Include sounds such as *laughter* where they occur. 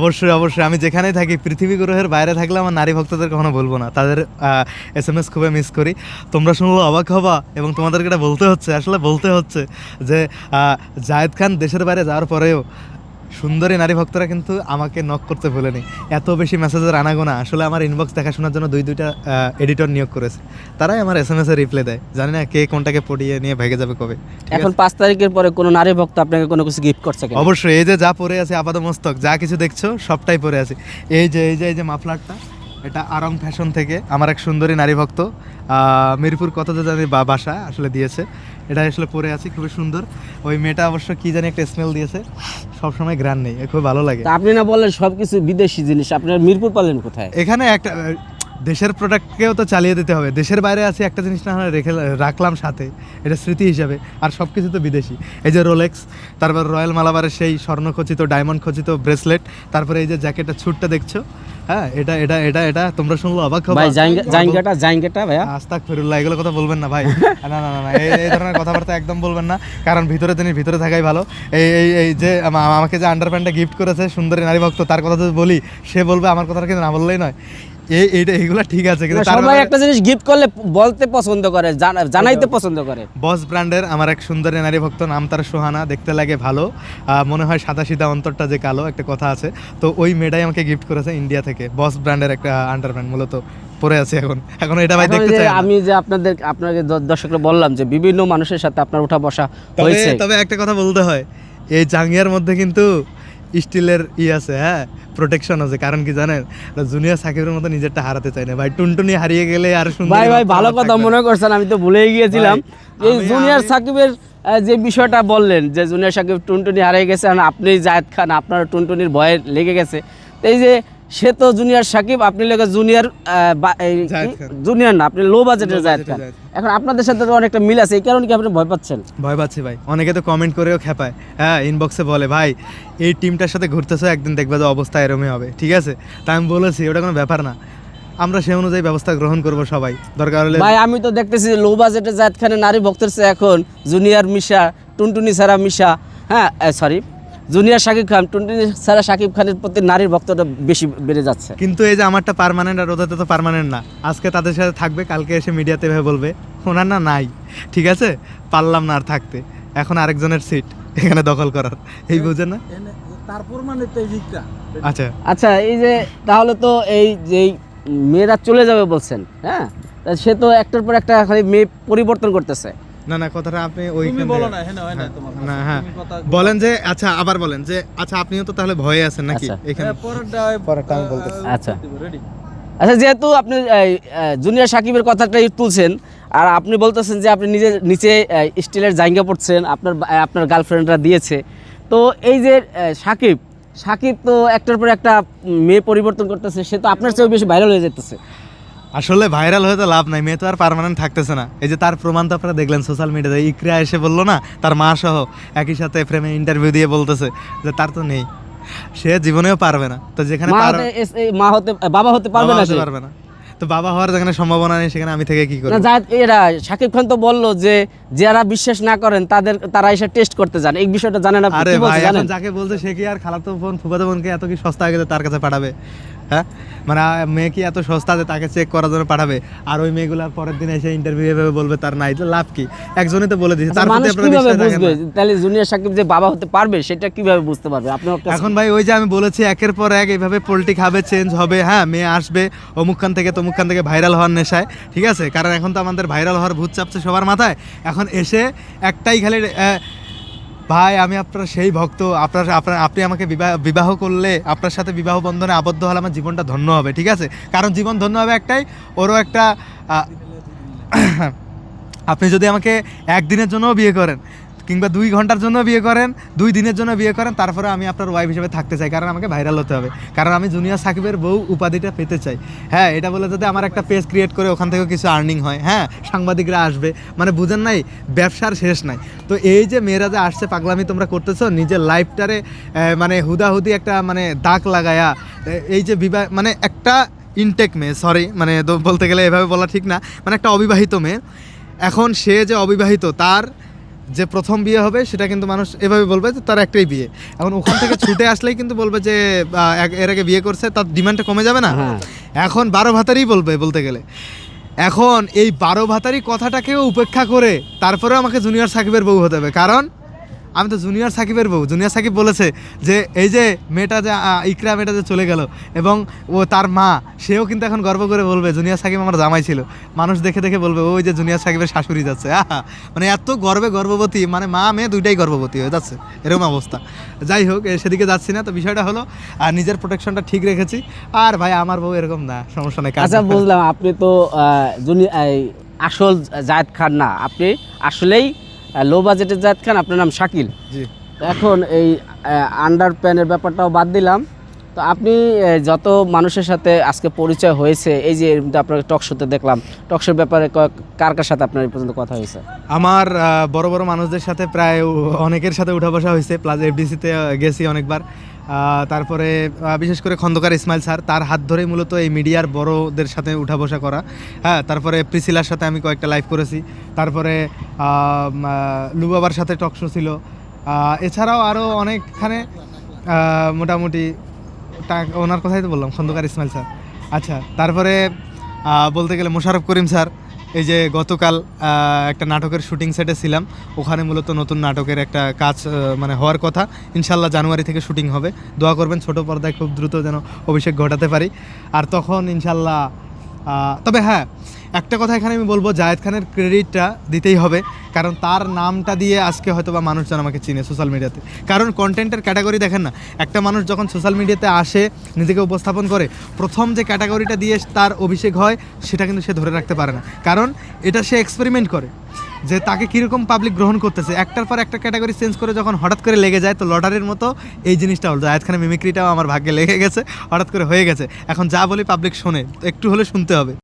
অবশ্যই অবশ্যই। আমি যেখানেই থাকি, পৃথিবী গ্রহের বাইরে থাকলে আমার নারী ভক্তদের কখনো বলব না। তাদের এস এম এস খুবই মিস করি। তোমরা শুনলো অবাক হবা এবং তোমাদেরকে এটা বলতে হচ্ছে, আসলে বলতে হচ্ছে যে জায়দ জায়েদ খান দেশের বাইরে যাওয়ার পরেও সুন্দরী নারী ভক্তরা কিন্তু আমাকে নক করতে ভুলেনি। এত বেশি মেসেজের আনাগোনা। আসলে আমার ইনবক্স দেখাশোনার জন্য দুই দুইটা এডিটর নিয়োগ করেছে। তারাই আমার এস এম এস এর রিপ্লাই দেয়। জানি না কে কোনটাকে পড়িয়ে নিয়ে ভেঙে যাবে কবে। এখন পাঁচ তারিখের পরে কোনো নারী ভক্ত আপনাকে কোনো কিছু গিফট করছে অবশ্যই। এই যে যা পরে আছে আপাত মস্তক যা কিছু দেখছ সবটাই পরে আছে। এই যে এই যে এই যে মাফলারটা এটা আরং ফ্যাশন থেকে আমার এক সুন্দরী নারী ভক্ত মিরপুর কত যে জানি বা- বাসা আসলে দিয়েছে। এটা আসলে পরে আছি খুবই সুন্দর। ওই মেয়েটা অবশ্য কি জানি একটা স্মেল দিয়েছে সবসময় গ্রান নেই খুব ভালো লাগে। আপনি না বললেন সব কিছু বিদেশি জিনিস আপনার মিরপুর পালেন কোথায়? এখানে একটা দেশের প্রোডাক্টকেও তো চালিয়ে দিতে হবে। দেশের বাইরে আছে একটা জিনিস না হয় রেখে রাখলাম সাথে। এটা স্মৃতি হিসাবে। আর সব কিছু তো বিদেশি। এই যে রোলেক্স তারপর রয়্যাল মালাবারের সেই স্বর্ণ খচিত ডায়মন্ড খচিত ব্রেসলেট তারপরে এই যে জ্যাকেটের ছুটটা দেখছ? হ্যাঁ এটা এটা এটা এটা তোমরা শুনলো অবাক হবে। ভাই জাইঙ্গাটা জাইঙ্গাটা ফিরুল্লাহ এগুলো কথা বলবেন না ভাই। *laughs* না না না না এই এই ধরনের কথাবার্তা একদম বলবেন না। কারণ ভিতরে তিনি ভিতরে থাকাই ভালো। এই এই এই যে আমাকে যে আন্ডার প্যান্টটা গিফট করেছে সুন্দরী নারী ভক্ত তার কথা যদি বলি সে বলবে আমার কথাটা কিন্তু না বললেই নয়। এই এইগুলো ঠিক আছে কিন্তু সবাই একটা জিনিস গিফট করলে বলতে পছন্দ করে জানাইতে পছন্দ করে। বস ব্র্যান্ডের আমার এক সুন্দরী নারী ভক্ত নাম তার সোহানা দেখতে লাগে ভালো। মনে হয় সাদা সিধা অন্তরটা যে কালো একটা কথা আছে। তো ওই মেয়েটাই আমাকে গিফট করেছে ইন্ডিয়া থেকে। বস ব্র্যান্ডের একটা আন্ডার মূলত পরে আছে এখন। এখন এটা ভাই দেখতে চাই আমি যে আপনাদের আপনাকে দর্শকরা বললাম যে বিভিন্ন মানুষের সাথে আপনার উঠা বসা হয়েছে। তবে একটা কথা বলতে হয় এই জাঙ্গিয়ার মধ্যে কিন্তু স্টিলের ই আছে হ্যাঁ? প্রোটেকশন আছে কারণ কি জানেন? জুনিয়র সাকিবের মতো নিজেরটা হারাতে চাই না। ভাই টুনটুনি হারিয়ে গেলে আর সুন্দর ভাই ভাই ভালো কথা মনে করছেন আমি তো ভুলেই গিয়েছিলাম। এই জুনিয়র সাকিবের যে বিষয়টা বললেন যে জুনিয়র সাকিব টুনটুনি হারিয়ে গেছে আপনি জায়েদ খান আপনার টুনটুনির ভয়ে লেগে গেছে। এই যে সে তো জুনিয়র সাকিব আপনি লেগে জুনিয়র জুনিয়র না আপনি লো বাজেটের Low খান। এখন আপনাদের সাথে তো অনেকটা মিল আছে এই কারণে কি আপনি ভয় পাচ্ছেন? ভয় পাচ্ছি ভাই। অনেকে তো কমেন্ট করেও খেপায়। হ্যাঁ ইনবক্সে বলে ভাই এই টিমটার সাথে ঘুরতেছো একদিন দেখবে যে অবস্থা এরমই হবে। ঠিক আছে? তাই আমি বলেছি ওটা কোনো ব্যাপার না। আমরা সে অনুযায়ী ব্যবস্থা গ্রহণ করব সবাই। দরকার হলে ভাই আমি তো দেখতেছি লো বাজেটের জায়েদ খানের নারী ভক্তের এখন জুনিয়র মিশা টুনটুনি সারা মিশা হ্যাঁ সরি জুনিয়র শাকিব খান টুনটুনি ছাড়া শাকিব খানের প্রতি নারীর ভক্তটা বেশি বেড়ে যাচ্ছে। কিন্তু এই যে আমারটা পার্মানেন্ট আর ওদের তো পার্মানেন্ট না। আজকে তাদের সাথে থাকবে কালকে এসে মিডিয়াতে ভেবে বলবে ওনার না নাই? ঠিক আছে? পারলাম না আর থাকতে। এখন আরেকজনের সিট এখানে দখল করার। এই বুঝে না? তারপর মানে তো আচ্ছা। আচ্ছা এই যে তাহলে তো এই যে মেয়েরা চলে যাবে বলছেন হ্যাঁ? সে তো একটার পর একটা খালি মেয়ে পরিবর্তন করতেছে। না না কথাটা আপনি তুমি বলো না হ্যাঁ না তোমার না হ্যাঁ বলেন যে আচ্ছা আবার বলেন যে আচ্ছা আপনিও তো তাহলে ভয়ে আছেন নাকি আচ্ছা। এখানে পরেরটা পরেরটা আমি বলতেছি। আচ্ছা। আচ্ছা যেহেতু আপনি জুনিয়র সাকিবের কথাটাই তুলছেন আর আপনি বলতেছেন যে আপনি নিজে নিচে স্টিলের জায়গা পড়ছেন আপনার আপনার গার্লফ্রেন্ডরা দিয়েছে তো এই যে সাকিব সাকিব তো একটার পর একটা মেয়ে পরিবর্তন করতেছে সে তো আপনার চেয়েও বেশি ভাইরাল হয়ে যেতেছে আসলে ভাইরাল হয়ে তো লাভ নাই মেয়ে তো আর পার্মানেন্ট থাকতেছে না। এই যে তার প্রমাণ তো আপনারা দেখলেন সোশ্যাল মিডিয়াতে ইকরা এসে বলল না তার মা সহ একই সাথে ফ্রেমে ইন্টারভিউ দিয়ে বলতেছে যে তার তো নেই সে জীবনেও পারবে না। তো যেখানে মা হতে বাবা হতে পারবে না পারবে না। তো বাবা হওয়ার যেখানে সম্ভাবনা নেই সেখানে আমি থেকে কি করি না এরা শাকিব খান তো বলল যে যারা বিশ্বাস না করেন তাদের তারা এসে টেস্ট করতে যান। এই বিষয়টা জানেন আপনি আরে ভাই এখন যাকে বলছে সে কি আর খালাতো বোন ফুফাতো বোনকে এত কি সস্তা আগে তার কাছে পাঠাবে? হ্যাঁ? মানে মেয়ে কি এত সস্তা যে তাকে চেক করার জন্য পাঠাবে? আর ওই মেয়েগুলো আর পরের দিন এসে ইন্টারভিউ এভাবে বলবে তার নাই তো লাভ কি? একজনই তো বলে দিয়েছে তার প্রতি আপনারা বুঝবে। তাহলে জুনিয়র সাকিব যে বাবা হতে পারবে সেটা কীভাবে বুঝতে পারবে? আপনি এখন ভাই ওই যে আমি বলেছি একের পর এক এইভাবে পোলট্রি খাবে চেঞ্জ হবে হ্যাঁ মেয়ে আসবে অমুকখান থেকে তমুকখান থেকে ভাইরাল হওয়ার নেশায় ঠিক আছে? কারণ এখন তো আমাদের ভাইরাল হওয়ার ভূত চাপছে সবার মাথায়। এখন এসে একটাই খালি ভাই, আমি আপনার সেই ভক্ত। আপনার আপনার, আপনি আমাকে বিবাহ বিবাহ করলে আপনার সাথে বিবাহ বন্ধনে আবদ্ধ হলে আমার জীবনটা ধন্য হবে, ঠিক আছে? কারণ জীবন ধন্য হবে একটাই, ওরও একটা *coughs* আপনি যদি আমাকে একদিনের জন্যও বিয়ে করেন কিংবা দুই ঘণ্টার জন্য বিয়ে করেন, দুই দিনের জন্য বিয়ে করেন, তারপরে আমি আপনার ওয়াইফ হিসেবে থাকতে চাই, কারণ আমাকে ভাইরাল হতে হবে। কারণ আমি জুনিয়র সাকিবের বউ উপাধিটা পেতে চাই। হ্যাঁ এটা বলে যাতে আমার একটা পেজ ক্রিয়েট করে ওখান থেকেও কিছু আর্নিং হয়। হ্যাঁ সাংবাদিকরা আসবে। মানে বুঝেন নাই, ব্যবসার শেষ নাই। তো এই যে মেয়েরা যে আসছে, পাগলামি তোমরা করতেছো, নিজের লাইফটারে মানে হুদাহুদি একটা মানে দাগ লাগায়া এই যে বিবাহ মানে একটা ইনটেক মেয়ে সরি মানে বলতে গেলে এভাবে বলা ঠিক না মানে একটা অবিবাহিত মেয়ে। এখন সে যে অবিবাহিত, তার যে প্রথম বিয়ে হবে সেটা কিন্তু মানুষ এভাবে বলবে যে তার একটাই বিয়ে। এখন ওখান থেকে ছুটে আসলেই কিন্তু বলবে যে এর আগে বিয়ে করছে তার ডিমান্ডটা কমে যাবে না? হ্যাঁ। এখন বারো ভাতারই বলবে বলতে গেলে। এখন এই বারো ভাতারই কথাটাকেও উপেক্ষা করে তারপরে আমাকে জুনিয়র সাকিবের বউ হতে হবে। কারণ আমি তো জুনিয়র সাকিবের বউ। জুনিয়র সাকিব বলেছে যে এই যে মেয়েটা যে ইকরা মেয়েটা যে চলে গেল এবং ও তার মা সেও কিন্তু এখন গর্ব করে বলবে জুনিয়র সাকিব আমার জামাই ছিল। মানুষ দেখে দেখে বলবে ওই যে জুনিয়র সাকিবের শাশুড়ি যাচ্ছে। আহা মানে এত গর্বে গর্ভবতী মানে মা মেয়ে দুইটাই গর্ভবতী হয়ে যাচ্ছে এরকম অবস্থা। যাই হোক সেদিকে যাচ্ছি না তো বিষয়টা হলো আর নিজের প্রোটেকশনটা ঠিক রেখেছি। আর ভাই আমার বউ এরকম না সমস্যা নেই কাজ আচ্ছা বুঝলাম আপনি তো জুনি আসল জায়েদ খান না আপনি আসলেই লো বাজেটের জাত খান আপনার নাম শাকিল। এখন এই আন্ডার প্যানের ব্যাপারটাও বাদ দিলাম। তো আপনি যত মানুষের সাথে আজকে পরিচয় হয়েছে এই যে আপনার টকশোতে দেখলাম টকশোর ব্যাপারে কার কার সাথে আপনার এই পর্যন্ত কথা হয়েছে? আমার বড় বড় মানুষদের সাথে প্রায় অনেকের সাথে উঠা বসা হয়েছে প্লাস এফডিসিতে গেছি অনেকবার। তারপরে বিশেষ করে খন্দকার ইসমাইল স্যার, তার হাত ধরেই মূলত এই মিডিয়ার বড়দের সাথে উঠা বসা করা। হ্যাঁ তারপরে প্রিসিলার সাথে আমি কয়েকটা লাইভ করেছি। তারপরে লুবাবার সাথে টক শো ছিল। এছাড়াও আরও অনেকখানে মোটামুটি ওনার কথাই তো বললাম, খন্দকার ইসমাইল স্যার। আচ্ছা তারপরে বলতে গেলে মোশারফ করিম স্যার এই যে গতকাল একটা নাটকের শুটিং সেটে ছিলাম। ওখানে মূলত নতুন নাটকের একটা কাজ মানে হওয়ার কথা। ইনশাল্লাহ জানুয়ারি থেকে শুটিং হবে। দোয়া করবেন ছোট পর্দায় খুব দ্রুত যেন অভিষেক ঘটাতে পারি। আর তখন ইনশাল্লাহ তবে হ্যাঁ একটা কথা এখানে আমি বলব, জায়েদ খানের ক্রেডিটটা দিতেই হবে, কারণ তার নামটা দিয়ে আজকে হয়তো বা মানুষজন আমাকে চিনে সোশ্যাল মিডিয়াতে কারণ কন্টেন্টের ক্যাটাগরি দেখেন না, একটা মানুষ যখন সোশ্যাল মিডিয়াতে আসে, নিজেকে উপস্থাপন করে, প্রথম যে ক্যাটাগরিটা দিয়ে তার অভিষেক হয়, সেটা কিন্তু সে ধরে রাখতে পারে না। কারণ এটা সে এক্সপেরিমেন্ট করে। যে তাকে কীরকম পাবলিক গ্রহণ করতেছে? একটার পর একটা ক্যাটাগরি চেঞ্জ করে যখন হঠাৎ করে লেগে যায়, তো লটারির মতো এই জিনিসটা হলো। জায়েদ খানের মিমিক্রিটাও আমার ভাগ্যে লেগে গেছে, হঠাৎ করে হয়ে গেছে। এখন যা বলি পাবলিক শোনে, একটু হলে শুনতে হবে।